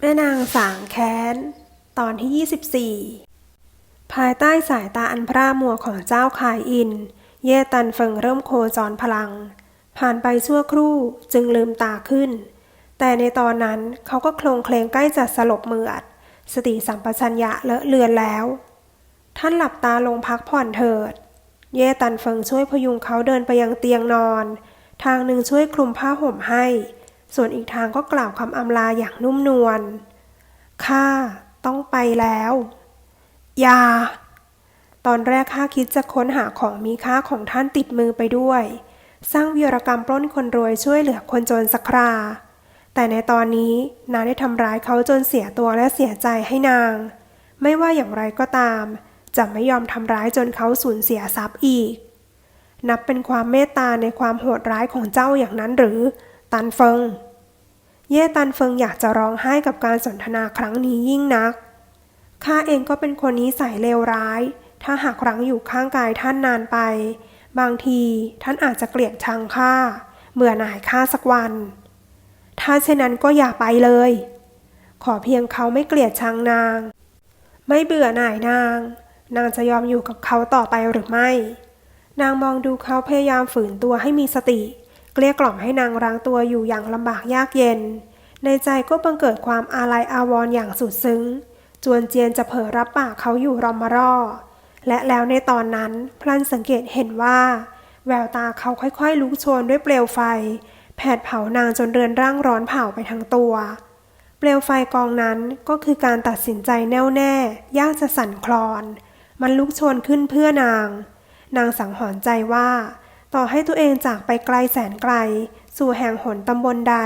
แม่นางสางแค้น ตอนที่ 24 ภายใต้สายตาอันพร่ามัวของเจ้าคายอิน เย่ตันเฟิงเริ่มโคจรพลัง ผ่านไปชั่วครู่จึงลืมตาขึ้น แต่ในตอนนั้นเขาก็โคลงเคลงใกล้จะสลบเมือด สติสัมปชัญญะเลอะเลือนแล้ว ท่านหลับตาลงพักผ่อนเถิด เย่ตันเฟิงช่วยพยุงเขาเดินไปยังเตียงนอน ทางหนึ่งช่วยคลุมผ้าห่มให้ ส่วนอีกทางก็กล่าวคำอำลาอย่างนุ่มนวล ข้าต้องไปแล้วอย่าตอนแรกข้าคิดจะค้นหาของมีค่าของท่านติดมือไปด้วย สร้างวีรกรรมปล้นคนรวยช่วยเหลือคนจนสักครา แต่ในตอนนี้นางได้ทำร้ายเขาจนเสียตัวและเสียใจให้นาง ไม่ว่าอย่างไรก็ตาม จะไม่ยอมทำร้ายจนเขาสูญเสียทรัพย์อีก นับเป็นความเมตตาในความโหดร้ายของเจ้าอย่างนั้นหรือ ตันเฟิง เย่ตันเฟิงอยากจะร้องไห้กับการสนทนาครั้งนี้ยิ่งนัก ข้าเองก็เป็นคนนิสัยเลวร้าย ถ้าหากรั้งอยู่ข้างกายท่านนานไป บางทีท่านอาจจะเกลียดชังข้า เบื่อหน่ายข้าสักวัน ถ้าเช่นนั้นก็อย่าไปเลย ขอเพียงเขาไม่เกลียดชังนาง ไม่เบื่อหน่ายนาง นางจะยอมอยู่กับเขาต่อไปหรือไม่ นางมองดูเขาพยายามฝืนตัวให้มีสติ กลี้ยกล่อมให้นางรั้งตัวอยู่อย่างลำบากยากเย็น ในใจก็บังเกิดความอาลัยอาวรณ์อย่างสุดซึ้ง จวนเจียนจะเผลอรับปากเขาอยู่รอมารอและแล้วในตอนนั้นพลันสังเกตเห็นว่า แววตาเขาค่อยๆ ลุกโชนด้วยเปลวไฟ แผดเผานางจนเรือนร่างร้อนเผาไปทั้งตัว เปลวไฟกองนั้นก็คือการตัดสินใจแน่วแน่ยากจะสั่นคลอน มันลุกโชนขึ้นเพื่อนาง นางสังหรณ์ใจว่า ต่อให้ตัวเองจากไปไกลแสนไกล สู่แห่งหนตำบลใด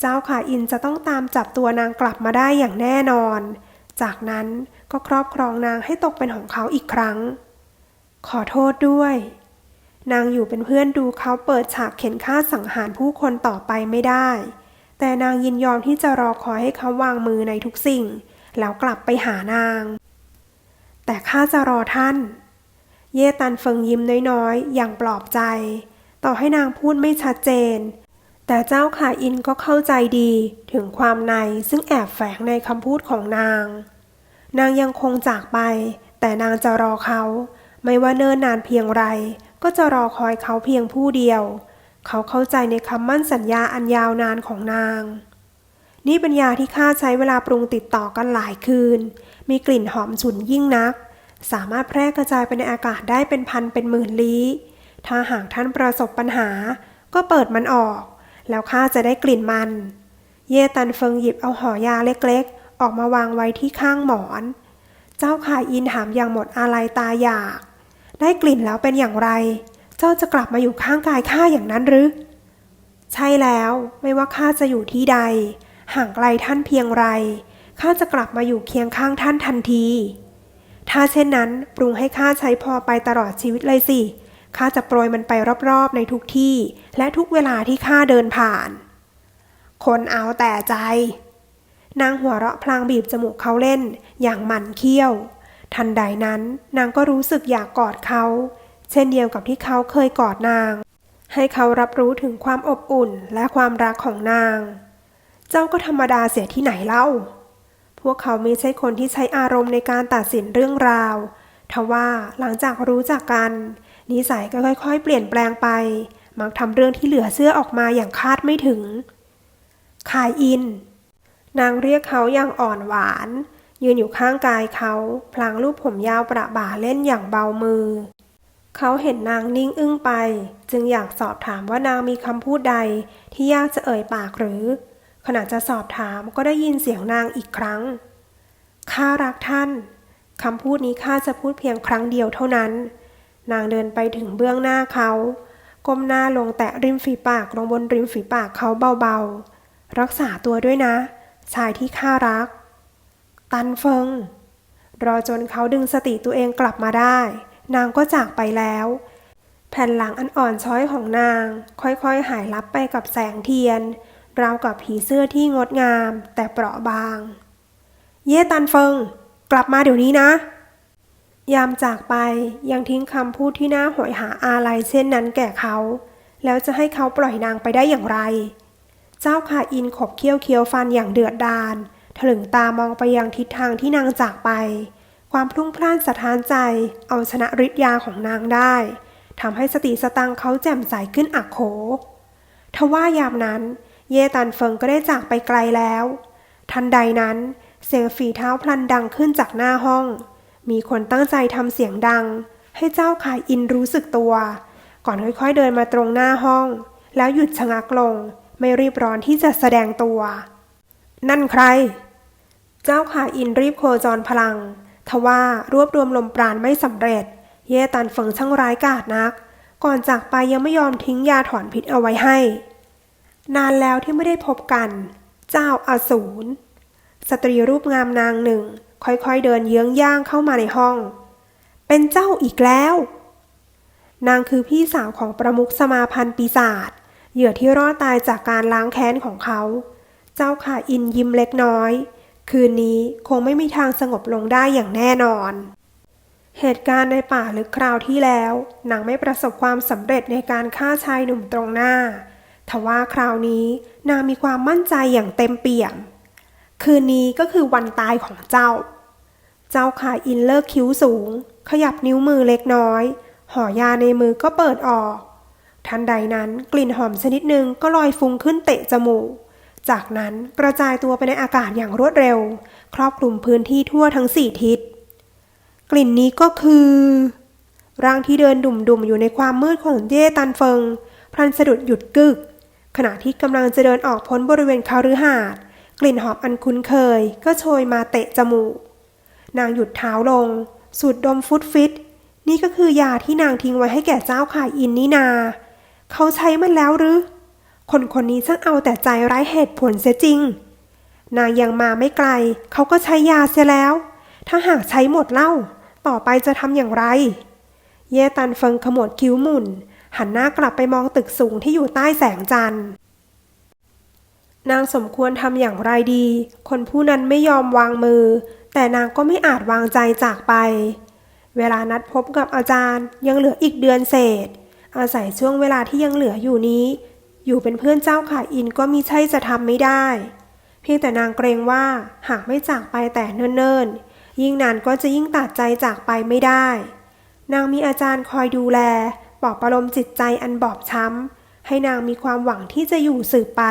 เจ้าขาอินจะต้องตามจับตัวนางกลับมาได้อย่างแน่นอน จากนั้นก็ครอบครองนางให้ตกเป็นของเขาอีกครั้ง ขอโทษด้วย นางอยู่เป็นเพื่อนดูเขาเปิดฉากเข็นฆ่าสังหารผู้คนต่อไปไม่ได้ แต่นางยินยอมที่จะรอคอยให้เขาวางมือในทุกสิ่ง แล้วกลับไปหานาง แต่ข้าจะรอท่าน เย่ตันเฟิงยิ้มน้อยๆ อย่างปลอบใจ ต่อให้นางพูดไม่ชัดเจน แต่เจ้าขาอินก็เข้าใจดีถึงความในซึ่งแอบแฝงในคำพูดของนาง นางยังคงจากไป แต่นางจะรอเขา ไม่ว่าเนิ่นนานเพียงไร ก็จะรอคอยเขาเพียงผู้เดียว เขาเข้าใจในคำมั่นสัญญาอันยาวนานของนาง นี่เป็นยาที่ข้าใช้เวลาปรุงติดต่อกันหลายคืน มีกลิ่นหอมฉุนยิ่งนัก สามารถแพร่กระจายไปในอากาศได้เป็นพันเป็นหมื่นลี้ ถ้าหากท่านประสบปัญหา ก็เปิดมันออก แล้วข้าจะได้กลิ่นมัน เย่ตันเฟิงหยิบเอาห่อยาเล็กๆ ออกมาวางไว้ที่ข้างหมอน เจ้าข่ายอินถามอย่างหมดอาลัยตาอยาก ได้กลิ่นแล้วเป็นอย่างไร เจ้าจะกลับมาอยู่ข้างกายข้าอย่างนั้นหรือ ใช่แล้วไม่ว่าข้าจะอยู่ที่ใด ห่างไกลท่านเพียงไรข้าจะกลับมาอยู่เคียงข้างท่านทันที ถ้าเช่นนั้น ปรุงให้ข้าใช้พอไปตลอดชีวิตเลยสิข้าจะโปรยมันไปรอบๆในทุกที่ และทุกเวลาที่ข้าเดินผ่าน คนเอาแต่ใจ นางหัวเราะพลางบีบจมูกเขาเล่น อย่างหมันเคี้ยว ทันใดนั้นนางก็รู้สึกอยากกอดเขา เช่นเดียวกับที่เขาเคยกอดนาง ให้เขารับรู้ถึงความอบอุ่นและความรักของนาง เจ้าก็ธรรมดาเสียที่ไหนเล่า วกเขาไม่ใช่คนที่ใช้อารมณ์ในการตัดสินเรื่องราว ทว่าหลังจากรู้จักกัน นิสัยก็ค่อยๆ เปลี่ยนแปลงไป มักทำเรื่องที่เหลือเสื้อออกมาอย่างคาดไม่ถึง ขายอิน นางเรียกเขาอย่างอ่อนหวาน ยืนอยู่ข้างกายเขา พลางรูปผมยาวประบ่าเล่นอย่างเบามือ เขาเห็นนางนิ่งอึ้งไป จึงอยากสอบถามว่านางมีคำพูดใดที่ยากจะเอ่ยปากหรือขณะจะสอบถามก็ได้ยินเสียงนางอีกครั้ง ข้ารักท่านคำพูดนี้ข้าจะพูดเพียงครั้งเดียวเท่านั้น นางเดินไปถึงเบื้องหน้าเขา ก้มหน้าลงแตะริมฝีปากลงบนริมฝีปากเขาเบาๆ รักษาตัวด้วยนะ ชายที่ข้ารัก ตันเฟิง รอจนเขาดึงสติตัวเองกลับมาได้ นางก็จากไปแล้ว แผ่นหลังอันอ่อนช้อยของนาง ค่อยๆ หายลับไปกับแสงเทียน ราวกับผีเสื้อที่งดงามแต่เปราะบาง เย่ตันเฟิง กลับมาเดี๋ยวนี้นะ ยามจากไปยังทิ้งคำพูดที่น่าหวยหาอาลัยเช่นนั้นแก่เขา แล้วจะให้เขาปล่อยนางไปได้อย่างไร เจ้าขาอินขบเคี้ยวเคี้ยวฟันอย่างเดือดดาลถลึงตามองไปยังทิศทางที่นางจากไป ความพลุ่งพล่านสะท้านใจ เอาชนะฤทธิ์ยาของนางได้ทำให้สติสตังเขาแจ่มใสขึ้นอักโขทว่ายามนั้น เยตันเฟิงก็ได้จากไปไกลแล้ว ทันใดนั้น เสียงฝีเท้าพลันดังขึ้นจากหน้าห้อง มีคนตั้งใจทำเสียงดัง ให้เจ้าขายอินรู้สึกตัว ก่อนค่อยๆเดินมาตรงหน้าห้อง แล้วหยุดชะงักลง ไม่รีบร้อนที่จะแสดงตัว นั่นใคร เจ้าขาอินรีบโคจรพลัง ทว่ารวบรวมลมปราณไม่สำเร็จ เย่ตันเฟิงช่างร้ายกาจนัก ก่อนจากไปยังไม่ยอมทิ้งยาถอนพิษเอาไว้ให้ นานแล้วที่ไม่ได้พบกัน เจ้าอาสูร สตรีรูปงามนางหนึ่ง ค่อยๆเดินเยื้องย่างเข้ามาในห้อง เป็นเจ้าอีกแล้ว นางคือพี่สาวของประมุขสมาพันธ์ปีศาจเหยื่อที่รอดตายจากการล้างแค้นของเขา เจ้าขาอินยิ้มเล็กน้อย คืนนี้คงไม่มีทางสงบลงได้อย่างแน่นอน เหตุการณ์ในป่าลึกคราวที่แล้วนางไม่ประสบความสำเร็จในการฆ่าชายหนุ่มตรงหน้า ทว่าคราวนี้นางมีความมั่นใจอย่างเต็มเปี่ยม คืนนี้ก็คือวันตายของเจ้า เจ้าขาอินเลิกคิ้วสูง ขยับนิ้วมือเล็กน้อย ห่อยาในมือก็เปิดออก ทันใดนั้นกลิ่นหอมชนิดหนึ่งก็ลอยฟุ้งขึ้นเตะจมูก จากนั้นกระจายตัวไปในอากาศอย่างรวดเร็ว ครอบคลุมพื้นที่ทั่วทั้งสี่ทิศ กลิ่นนี้ก็คือ ร่างที่เดินดุ่มๆอยู่ในความมืดของเย่ตันเฟิง พลันสะดุดหยุดกึก ขณะที่กำลังจะเดินออกพ้นบริเวณคาฤหาสน์ กลิ่นหอมอันคุ้นเคย ก็โชยมาเตะจมูก นางหยุดเท้าลง สูดดมฟุตฟิต นี่ก็คือยาที่นางทิ้งไว้ให้แก่เจ้าขายอินนี่นา เขาใช้มันแล้วหรือ คนคนนี้ช่างเอาแต่ใจไร้เหตุผลเสียจริง นางยังมาไม่ไกล เขาก็ใช้ยาเสียแล้ว ถ้าหากใช้หมดเล่า ต่อไปจะทำอย่างไร เย่ตันเฟิงขมวดคิ้วหมุน หันหน้ากลับไปมองตึกสูงที่อยู่ใต้แสงจันทร์ นางสมควรทำอย่างไรดี คนผู้นั้นไม่ยอมวางมือ แต่นางก็ไม่อาจวางใจจากไป เวลานัดพบกับอาจารย์ยังเหลืออีกเดือนเศษ อาศัยช่วงเวลาที่ยังเหลืออยู่นี้ อยู่เป็นเพื่อนเจ้าขาอินก็มีใช่จะทำไม่ได้ เพียงแต่นางเกรงว่าหากไม่จากไปแต่เนิ่นๆ ยิ่งนานก็จะยิ่งตัดใจจากไปไม่ได้ นางมีอาจารย์คอยดูแลปลอบประโลมจิตใจอันบอบช้ำให้นางมีความหวังที่จะอยู่สืบไป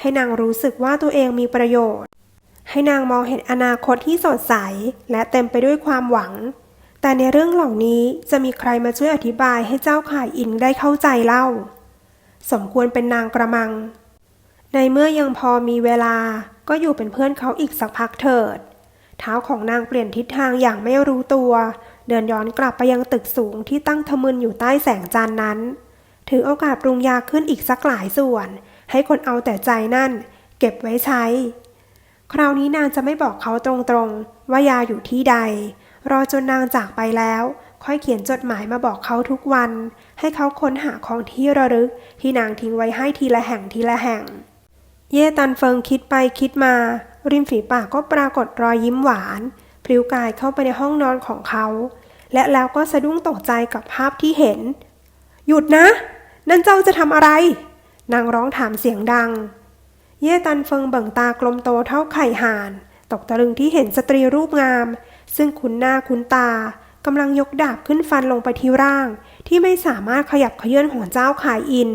ให้นางรู้สึกว่าตัวเองมีประโยชน์ ให้นางมองเห็นอนาคตที่สดใส และเต็มไปด้วยความหวัง แต่ในเรื่องเหล่านี้จะมีใครมาช่วยอธิบายให้เจ้าข่ายอินได้เข้าใจเล่า สมควรเป็นนางกระมัง ในเมื่อยังพอมีเวลาก็อยู่เป็นเพื่อนเขาอีกสักพักเถิด เท้าของนางเปลี่ยนทิศทางอย่างไม่รู้ตัว เดินย้อนกลับไปยังตึกสูงที่ตั้งทะมึนอยู่ใต้แสงจันทร์นั้น ถือโอกาสปรุงยาขึ้นอีกสักหลายส่วน ให้คนเอาแต่ใจนั่น เก็บไว้ใช้ คราวนี้นางจะไม่บอกเขาตรงๆ ว่ายาอยู่ที่ใด รอจนนางจากไปแล้ว ค่อยเขียนจดหมายมาบอกเขาทุกวัน ให้เขาค้นหาของที่ระลึก ที่นางทิ้งไว้ให้ทีละแห่งทีละแห่ง เย่ตันเฟิงคิดไปคิดมา ริมฝีปากก็ปรากฏรอยยิ้มหวานพริ้วกายเข้าไปในห้องนอนของเขา และแล้วก็สะดุ้งตกใจกับภาพที่เห็น หยุดนะ นั่นเจ้าจะทำอะไร นางร้องถามเสียงดัง เย่ตันเฟิงเบิ่งตากลมโตเท่าไข่ห่าน ตกตะลึงที่เห็นสตรีรูปงาม ซึ่งคุ้นหน้าคุ้นตากำลังยกดาบขึ้นฟันลงไปที่ร่าง ที่ไม่สามารถขยับเขยื่อนของเจ้าขายอิน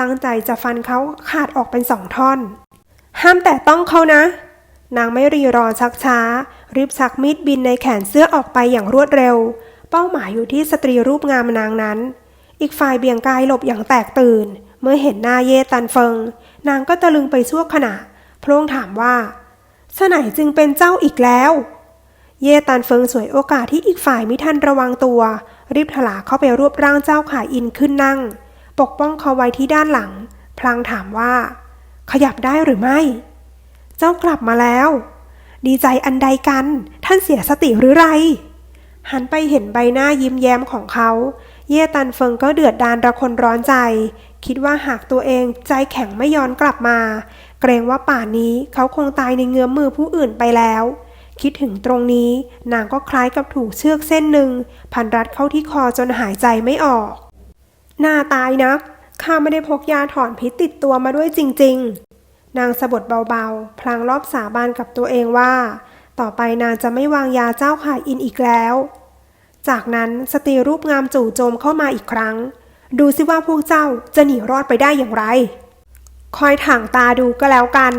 ตั้งใจจะฟันเขาขาดออกเป็นสองท่อน ห้ามแต่ต้องเขานะ นางไม่รีรอชักช้า รีบชักมีดบินในแขนเสื้อออกไปอย่างรวดเร็ว เป้าหมายอยู่ที่สตรีรูปงามนางนั้น อีกฝ่ายเบี่ยงกายหลบอย่างแตกตื่น เมื่อเห็นหน้าเย่ตันเฟิง นางก็ตะลึงไปชั่วขณะ พระองค์ถามว่าสไหนจึงเป็นเจ้าอีกแล้ว เย่ตันเฟิงสวยโอกาสที่อีกฝ่ายมิทันระวังตัว รีบถลาเข้าไปรวบร่างเจ้าขายอินขึ้นนั่ง ปกป้องเขาไว้ที่ด้านหลัง พลางถามว่า ขยับได้หรือไม่ เจ้ากลับมาแล้ว ดีใจอันใดกัน ท่านเสียสติหรือไร หันไปเห็นใบหน้ายิ้มแย้มของเขา เย่ตันเฟิงก็เดือดดานระคนร้อนใจ คิดว่าหากตัวเองใจแข็งไม่ย้อนกลับมา เกรงว่าป่านนี้เขาคงตายในเงื้อมมือผู้อื่นไปแล้ว คิดถึงตรงนี้นางก็คล้ายกับถูกเชือกเส้นหนึ่ง พันรัดเข้าที่คอจนหายใจไม่ออก หน้าตายนักข้าไม่ได้พกยาถอนพิษติดตัวมาด้วยจริง ๆ นางสะบดเบาๆ พลางรอบสาบานกับตัวเองว่า ต่อไปนางจะไม่วางยาเจ้าข่ายอินอีกแล้ว จากนั้นสตรีรูปงามจู่โจมเข้ามาอีกครั้ง ดูสิว่าพวกเจ้าจะหนีรอดไปได้อย่างไร คอยถ่างตาดูก็แล้วกัน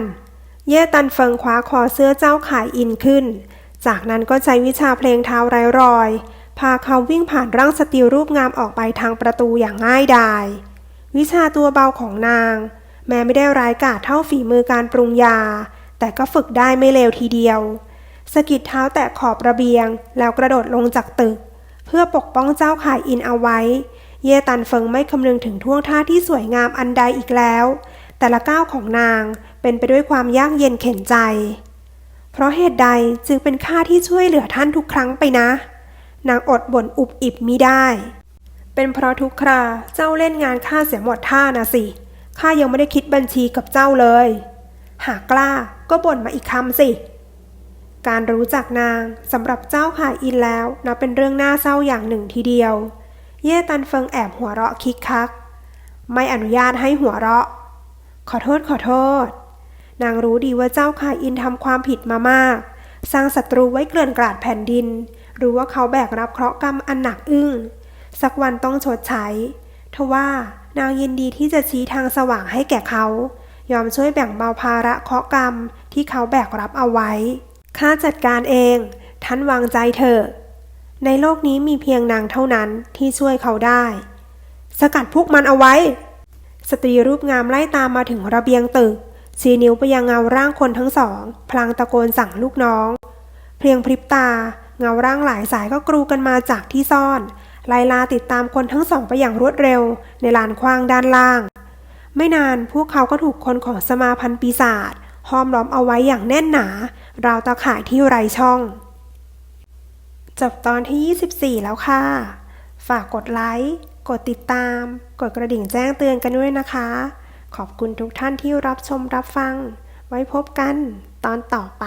เย่ตันเฟิงคว้าคอเสื้อเจ้าขายอินขึ้น จากนั้นก็ใช้วิชาเพลงเท้าไร้รอย พาเขาวิ่งผ่านร่างสตรีรูปงามออกไปทางประตูอย่างง่ายดาย วิชาตัวเบาของนาง แม้ไม่ได้ร้ายกาจเท่าฝีมือการปรุงยา แต่ก็ฝึกได้ไม่เลวทีเดียวสกิดเท้าแตะขอบระเบียง แล้วกระโดดลงจากตึก เพื่อปกป้องเจ้าขายอินเอาไว้ เย่ตันเฟิงไม่คำนึงถึงท่วงท่าที่สวยงามอันใดอีกแล้ว แต่ละก้าวของนางเป็นไปด้วยความยากเย็นเข็นใจ เพราะเหตุใดจึงเป็นข้าที่ช่วยเหลือท่านทุกครั้งไปนะ นางอดบ่นอุบอิบมิได้ เป็นเพราะทุกคราเจ้าเล่นงานข้าเสียหมดท่านะสิข้ายังไม่ได้คิดบัญชีกับเจ้าเลย หากกล้าก็บ่นมาอีกคำสิ การรู้จักนางสำหรับเจ้าขายอินแล้วนับเป็นเรื่องน่าเศร้าอย่างหนึ่งทีเดียว เย่ตันเฟิงแอบหัวเราะคิกคัก ไม่อนุญาตให้หัวเราะ ขอโทษขอโทษ นางรู้ดีว่าเจ้าข่ายอินทำความผิดมามาก สร้างศัตรูไว้เกลื่อนกลาดแผ่นดิน รู้ว่าเขาแบกรับเคราะห์กรรมอันหนักอึ้ง สักวันต้องชดใช้ ทว่านางยินดีที่จะชี้ทางสว่างให้แก่เขา ยอมช่วยแบ่งเบาภาระเคราะห์กรรมที่เขาแบกรับเอาไว้ข้าจัดการเอง ท่านวางใจเถอะ ในโลกนี้มีเพียงนางเท่านั้นที่ช่วยเขาได้ สกัดพวกมันเอาไว้ สตรีรูปงามไล่ตามมาถึงระเบียงตึกชี้นิ้วไปยังเงาร่างคนทั้งสอง พลางตะโกนสั่งลูกน้อง เพียงพริบตา เงาร่างหลายสายก็กรูกันมาจากที่ซ่อนไลลาติดตามคนทั้งสองไปอย่างรวดเร็ว ในลานกว้างด้านล่าง ไม่นานพวกเขาก็ถูกคนของสมาพันธ์ปีศาจห้อมล้อมเอาไว้อย่างแน่นหนา ราวตาข่ายที่ไรช่อง จบตอนที่ 24 แล้วค่ะ ฝากกดไลค์ กดติดตาม กดกระดิ่งแจ้งเตือนกันด้วยนะคะ ขอบคุณทุกท่านที่รับชมรับฟัง ไว้พบกันตอนต่อไป